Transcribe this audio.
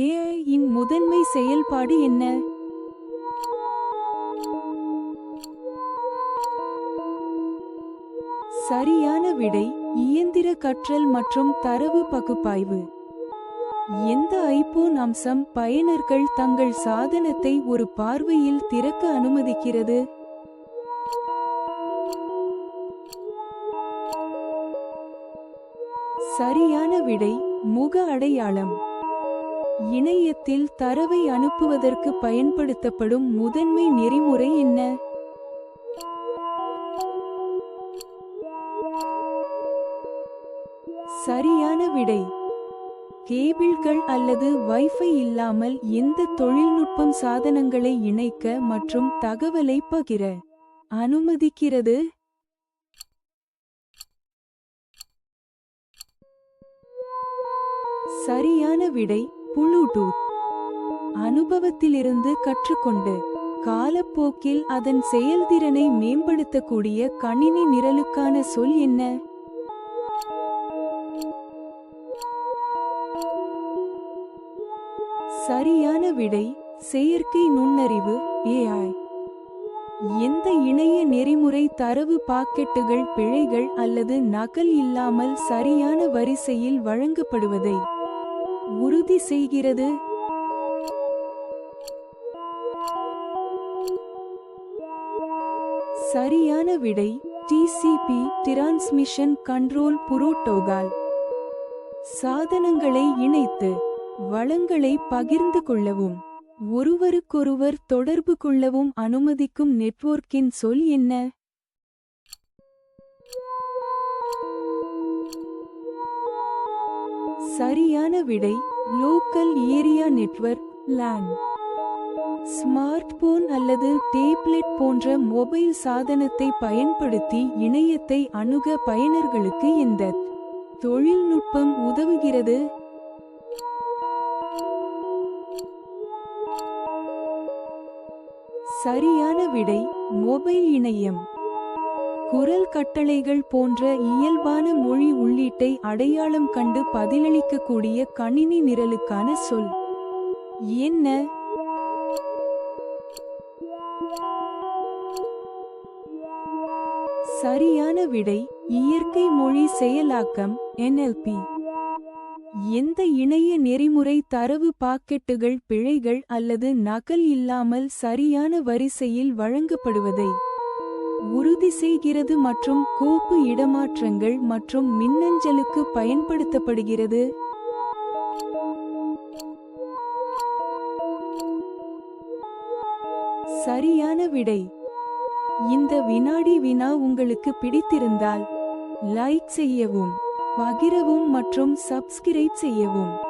ஏஐயின் இன் முதன்மை செயல்பாடு என்ன? சரியான விடை இயந்திர கற்றல் மற்றும் தரவு பகுப்பாய்வு. எந்த ஐபோன் அம்சம் பயனர்கள் தங்கள் சாதனத்தை ஒரு பார்வையில் திறக்க அனுமதிக்கிறது? சரியான விடை முக அடையாளம். இணையத்தில் தரவை அனுப்புவதற்கு பயன்படுத்தப்படும் முதன்மை நெறிமுறை என்ன? சரியான விடை. கேபிள்கள் அல்லது வைஃபை இல்லாமல் எந்த தொழில்நுட்பம் சாதனங்களை இணைக்க மற்றும் தகவலை பகிர அனுமதிக்கிறது? சரியான விடை. புளூடூத் அனுபவத்திலிருந்து கற்றுக்கொண்டு காலப்போக்கில் அதன் செயல்திறனை மேம்படுத்தக்கூடிய கணினி நிரலுக்கான சொல் என்ன? சரியான விடை செயற்கை நுண்ணறிவு ஏஐ எந்த இணைய நெறிமுறை தரவு பாக்கெட்டுகள் பிழைகள் அல்லது நகல் இல்லாமல் சரியான வரிசையில் வழங்கப்படுவதை உறுதி செய்கிறது. சரியான விடை டிசிபி டிரான்ஸ்மிஷன் கண்ட்ரோல் புரோட்டோகால் சாதனங்களை இணைத்து வளங்களை பகிர்ந்து கொள்ளவும் ஒருவருக்கொருவர் தொடர்பு கொள்ளவும் அனுமதிக்கும் நெட்வொர்க்கின் சொல் என்ன? சரியான விடை local area network LAN smartphone அல்லது டேப்லெட் போன்ற மொபைல் சாதனத்தை பயன்படுத்தி இணையத்தை அணுக பயனர்களுக்கு இந்த தொழில்நுட்பம் உதவுகிறது. சரியான விடை மொபைல் இணையம். குரல் கட்டளைகள் போன்ற இயல்பான மொழி உள்ளீட்டை அடையாளம் கண்டு பதிலளிக்கக்கூடிய கணினி நிரலுக்கான சொல். என்ன? சரியான விடை இயற்கை மொழி செயலாக்கம் என்எல்பி. எந்த இணைய நெறிமுறை தரவு பாக்கெட்டுகள் பிழைகள் அல்லது நகல் இல்லாமல் சரியான வரிசையில் வழங்கப்படுவதை? உறுதி செய்கிறது மற்றும் கோப்பு இடமாற்றங்கள் மற்றும் மின்னஞ்சலுக்கு பயன்படுத்தப்படுகிறது. சரியான விடை. இந்த வினாடி வினா உங்களுக்கு பிடித்திருந்தால் லைக் செய்யவும் பகிரவும் மற்றும் சப்ஸ்கிரைப் செய்யவும்.